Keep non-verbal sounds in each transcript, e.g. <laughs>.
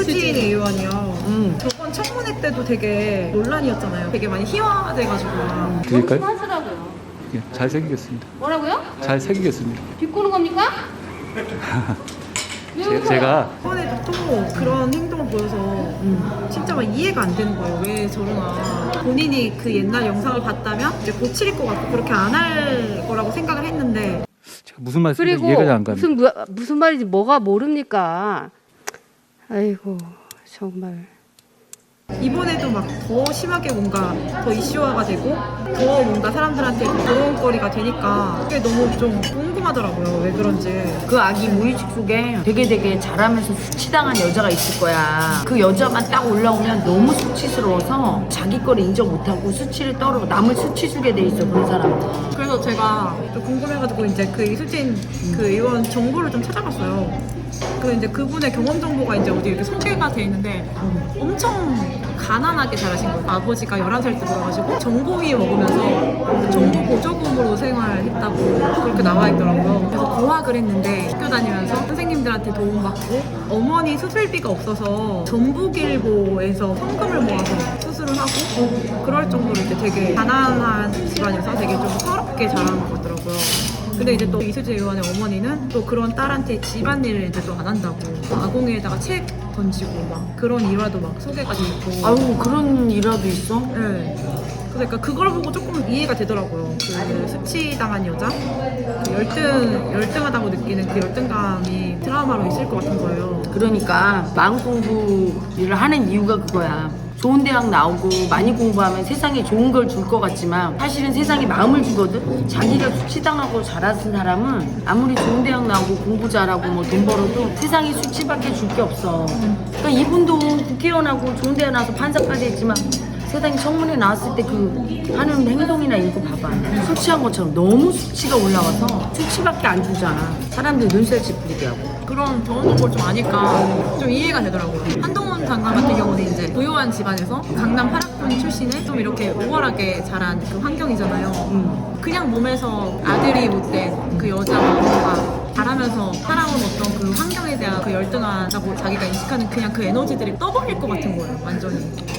이수진 의원이요. 음. 저번 청문회 때도 되게 논란이었잖아요. 되게 많이 희화돼가지고. 드릴까요? 하시라고요. 예, 잘 새기겠습니다. 뭐라고요? 잘 새기겠습니다. 비꼬는 겁니까? <laughs> 왜 제, 웃어요? 제가 이번에도 또 그런 행동을 보여서 진짜 막 이해가 안 되는 거예요. 왜 저러나. 본인이 그 옛날 영상을 봤다면 이제 고칠 것 같고 그렇게 안 할 거라고 생각을 했는데 제가 무슨 말씀인지 그리고 이해가 안 갑니다. 무슨 무, 무슨 말인지 뭐가 모릅니까? 아이고 정말. 이번에도 막 더 심하게 뭔가 더 이슈화가 되고 더 뭔가 사람들한테 부러운거리가 되니까 그게 너무 좀 궁금하더라고요. 왜 그런지. 그 아기 무의식 속에 되게 되게 잘하면서 수치당한 여자가 있을 거야. 그 여자만 딱 올라오면 너무 수치스러워서 자기 거를 인정 못하고 수치를 떨어 남을 수치 주게 돼 있어 그런 사람은. 그래서 제가 좀 궁금해가지고 이제 그 이수진 그 의원 정보를 좀 찾아봤어요. 그 이제 그분의 경험 정보가 이제 어디 이렇게 소개가 돼 있는데 엄청 가난하게 자라신 거예요. 아버지가 11살 때 돌아가시고 정보위 먹으면서 그 정보 보조금으로 생활했다고 그렇게 나와 있더라고요. 그래서 고학을 했는데 학교 다니면서 선생님들한테 도움받고 어머니 수술비가 없어서 전북일보에서 성금을 모아서 수술을 하고 그럴 정도로 이제 되게 가난한 집안에서 되게 좀 서럽게 자란 것 같더라고요. 근데 이제 또 이수지 의원의 어머니는 또 그런 딸한테 집안일을 이제 또 안 한다고 아궁이에다가 책 던지고 막 그런 일화도 막 소개가 돼 있고 아유 그런 일화도 있어? 네. 그러니까 그걸 보고 조금 이해가 되더라고요. 그 수치당한 여자, 그 열등 열등하다고 느끼는 그 열등감이 트라우마로 있을 것 같은 거예요. 그러니까 마음 공부를 하는 이유가 그거야. 좋은 대학 나오고 많이 공부하면 세상에 좋은 걸 줄 것 같지만 사실은 세상에 마음을 주거든. 자기가 수치당하고 자란 사람은 아무리 좋은 대학 나오고 공부 잘하고 뭐 돈 벌어도 세상에 수치밖에 줄 게 없어. 그러니까 이분도 국회의원하고 좋은 대학 나와서 판사까지 했지만 세상에 청문회 나왔을 때 그 하는 행동이나 이거 봐봐. 술 취한 것처럼 너무 수치가 올라와서 수치밖에 안 주잖아. 사람들 눈살 찌푸리게 하고. 그런 경험 정보를 좀 아니까 좀 이해가 되더라고요. 한동훈 장관 같은 경우는 이제 부유한 집안에서 강남 파락군 출신의 좀 이렇게 우월하게 자란 그 환경이잖아요. 그냥 몸에서 아들이 못된 그 여자가 뭔가 자라면서 살아온 어떤 그 환경에 대한 그 열등하다고 자기가 인식하는 그냥 그 에너지들이 떠버릴 것 같은 거예요, 완전히.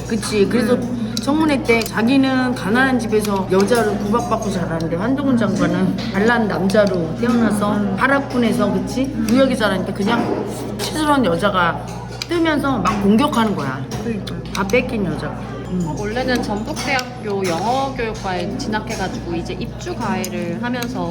그치. 그래서 청문회 때 자기는 가난한 집에서 여자를 구박받고 자라는데 한동훈 장관은 잘난 남자로 태어나서 파락군에서 그치? 무역에 자라니까 그냥 수치스러운 여자가 뜨면서 막 공격하는 거야. 그러니까요. 다 뺏긴 여자가. 원래는 전북대학교 영어교육과에 진학해가지고 이제 입주 과외를 하면서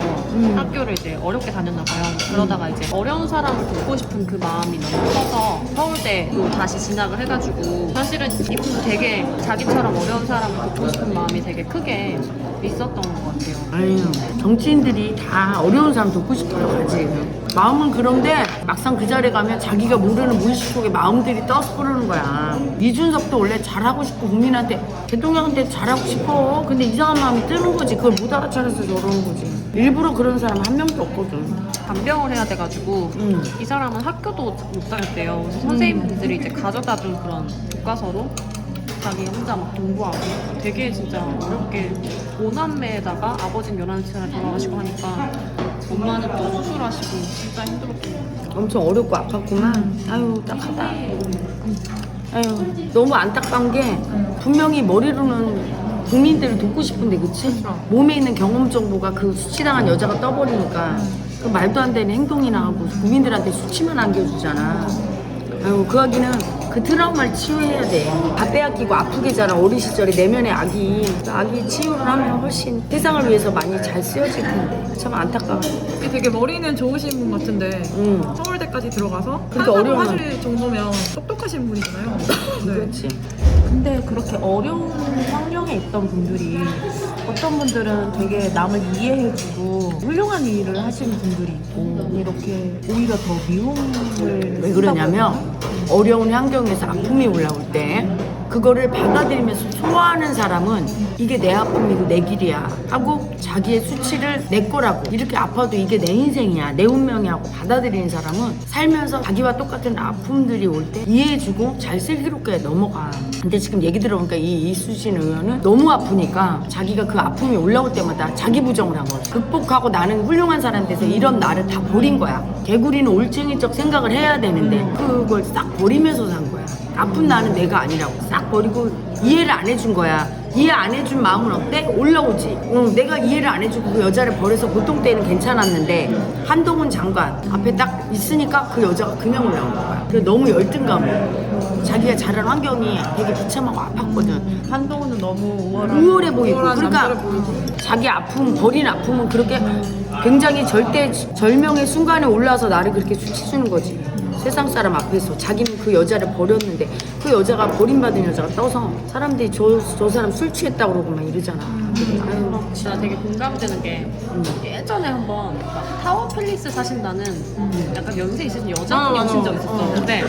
학교를 이제 어렵게 다녔나 봐요. 그러다가 이제 어려운 사람을 돕고 싶은 그 마음이 너무 커서 서울대로 다시 진학을 해가지고 사실은 이분도 되게 자기처럼 어려운 사람을 돕고 싶은 마음이 되게 크게 있었던 것 같아요. 아유, 정치인들이 다 어려운 사람 돕고 싶어요, 가지. 마음은 그런데 막상 그 자리에 가면 자기가 모르는 무의식 속에 마음들이 떠서 그러는 거야. 이준석도 원래 잘하고 싶고 국민한테 대통령한테 잘하고 싶어. 근데 이상한 마음이 뜨는 거지. 그걸 못 알아차려서 저러는 거지. 일부러 그런 사람 한 명도 없거든. 간병을 해야 돼가지고 음. 이 사람은 학교도 못 다녔대요. 그래서 선생님들이 이제 가져다 준 그런 교과서로 자기 혼자 막 공부하고 되게 진짜 어렵게 오남매에다가 아버지는 11살에 돌아가시고 하니까 엄마는 또 수술하시고 진짜 힘들었고 엄청 어렵고 아팠구만. 아유, 딱하다. 아유, 너무 안타까운 게 분명히 머리로는 국민들을 돕고 싶은데, 그치? 몸에 있는 경험 정보가 그 수치당한 여자가 떠버리니까 그 말도 안 되는 행동이나 하고 국민들한테 수치만 안겨주잖아. 아유, 그 아기는 그 트라우마를 치유해야 돼. 다 빼앗기고 아프게 자란 어린 시절에 내면의 아기, 그 아기 치유를 하면 훨씬 세상을 위해서 많이 잘 쓰여질 텐데. 참 안타까워. 되게 머리는 좋으신 분 같은데 응. 서울대까지 들어가서 한다고 어려운 하실 정도면 똑똑하신 분이잖아요. <laughs> 네. 그렇지. 근데 그렇게 어려운 환경에 있던 분들이 어떤 분들은 되게 남을 이해해주고 훌륭한 일을 하시는 분들이 있고 이렇게 오히려 더 미움을 왜 그러냐면 어려운 환경에서 아픔이 올라올 때 그거를 받아들이면서 소화하는 사람은 이게 내 아픔이고 내 길이야 하고 자기의 수치를 내 거라고 이렇게 아파도 이게 내 인생이야 내 운명이야 하고 받아들이는 사람은 살면서 자기와 똑같은 아픔들이 올 때 이해해주고 잘 슬기롭게 넘어가. 근데 지금 얘기 들어보니까 이 이수진 의원은 너무 아프니까 자기가 그 아픔이 올라올 때마다 자기 부정을 한 거야 극복하고 나는 훌륭한 사람 돼서 이런 나를 다 버린 거야. 개구리는 올챙이적 생각을 해야 되는데 그걸 싹 버리면서 산 거야 아픈 나는 내가 아니라고 싹 버리고 이해를 안 해준 거야. 이해 안 해준 마음은 어때? 올라오지. 응, 내가 이해를 안 해주고 그 여자를 버려서 보통 때는 괜찮았는데 한동훈 장관 앞에 딱 있으니까 그 여자가 그냥 올라온 거야. 그래 너무 열등감을. 자기가 자란 환경이 되게 비참하고 아팠거든. 한동훈은 너무 우월한 우월해 보이고 우월한 그러니까 남자를. 자기 아픔 버린 아픔은 그렇게 굉장히 절대 절명의 순간에 올라와서 나를 그렇게 수치주는 거지 세상 사람 앞에서 자기는 그 여자를 버렸는데 그 여자가 버림받은 여자가 떠서 사람들이 저, 저 사람 술 취했다고 그러고 막 이러잖아 아유, 진짜 되게 공감되는 게 예전에 한번 막 타워 팰리스 사신다는 약간 연세 있으신 여자분이 아, 오신 적 맞아. 있었어. 근데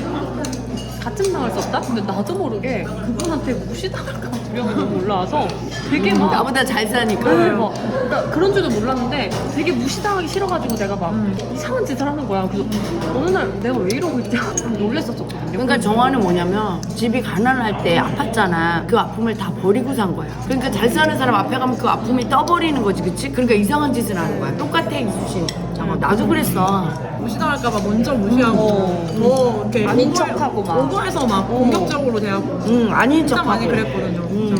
같은 방을 썼다? 근데 나도 모르게 그분한테 무시당할까 봐 두려움이 너무 올라와서 되게 막 나보다 잘 사니까 네, 막, 그러니까 그런 줄도 몰랐는데 되게 무시당하기 싫어가지고 내가 막 이상한 짓을 하는 거야. 그래서 어느 날 내가 왜 이러고 있지? 좀 놀랬었거든요. 그러니까 정화는 뭐냐면 집이 가난할 때 아팠잖아 그 아픔을 다 버리고 산 거야 그러니까 잘 사는 사람 앞에 가면 그 아픔이 떠버리는 거지 그치? 그러니까 이상한 짓을 하는 거야 똑같아 이수신 잠깐 나도 그랬어 무시당할까봐 먼저 무시하고 더 이렇게 아닌 오버- 척하고 막. 오버해서 막 공격적으로 대하고 응 아닌 진짜 척하고 많이 그랬거든요. 응,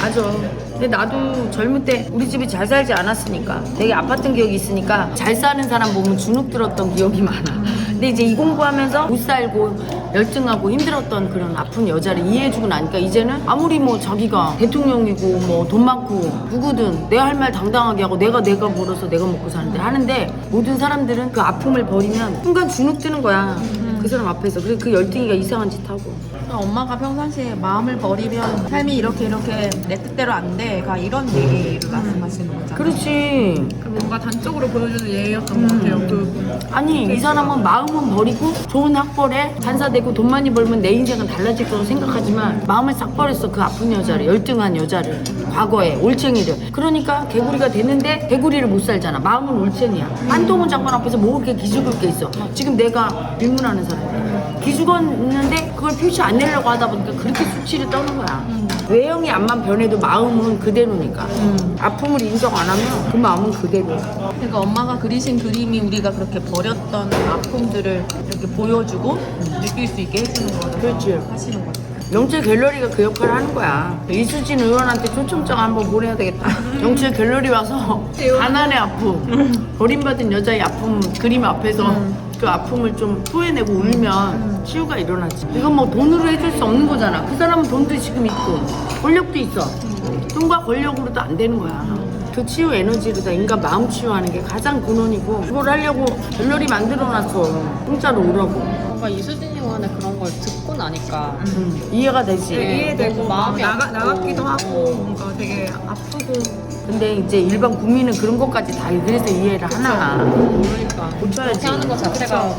맞아. 근데 나도 젊을 때 우리 집이 잘 살지 않았으니까 되게 아팠던 기억이 있으니까 잘 사는 사람 보면 주눅 들었던 기억이 많아. 근데 이제 이 공부하면서 못 살고 열등하고 힘들었던 그런 아픈 여자를 이해해주고 나니까 이제는 아무리 뭐 자기가 대통령이고 뭐 돈 많고 누구든 내할말 당당하게 하고 내가 내가 벌어서 내가 먹고 사는데 하는데 모든 사람들은 그 아픔을 버리면 순간 주눅 드는 거야. 그 사람 앞에서. 그래 그 열등이가 이상한 짓 하고. 엄마가 평상시에 마음을 버리면 삶이 이렇게 이렇게 내 뜻대로 안 돼 가 이런 얘기를 말씀하시는 거잖아요. 그렇지. 그 뭔가 단적으로 보여주는 예였던 것 같아요. 그 아니 이 사람은 마음은 버리고 좋은 학벌에 판사되고 돈 많이 벌면 내 인생은 달라질 거라고 생각하지만 마음을 싹 버렸어 그 아픈 여자를 열등한 여자를 과거에 올챙이를. 그러니까 개구리가 됐는데 개구리를 못 살잖아. 마음은 올챙이야. 한동훈 장관 앞에서 뭐 그렇게 기죽을 게 있어. 지금 내가 질문하는 사람인데 기죽었는데 그걸 표시 안 내려고 하다 보니까 그렇게 수치를 떠는 거야. 외형이 암만 변해도 마음은 그대로니까. 아픔을 인정 안 하면 그 마음은 그대로. 그러니까 엄마가 그리신 그림이 우리가 그렇게 버렸던 아픔들을 이렇게 보여주고 느낄 수 있게 해주는 거를 그렇지. 하시는 거죠. 영철 갤러리가 그 역할을 하는 거야. 이수진 의원한테 초청장 한번 보내야 되겠다. 영철 갤러리 와서 가난의 아픔, 버림받은 여자의 아픔 그림 앞에서 그 아픔을 좀 토해내고 울면 치유가 일어나지. 이건 뭐 돈으로 해줄 수 없는 거잖아. 그 사람은 돈도 지금 있고 권력도 있어. 돈과 권력으로도 안 되는 거야. 그 치유 에너지로 다 인간 마음 치유하는 게 가장 근원이고 그걸 하려고 갤러리 만들어놨어. 공짜로 오라고. 뭔가 이수진 의원의 그런 걸 듣고 나니까 음, 이해가 되지. 되게 이해되고 마음이 나가, 아프고. 나갔기도 하고 뭔가 되게 아프고 근데 이제 일반 국민은 그런 것까지 다 그래서 이해를 하나. 그러니까 고쳐야지. 그렇게 하는 것 자체가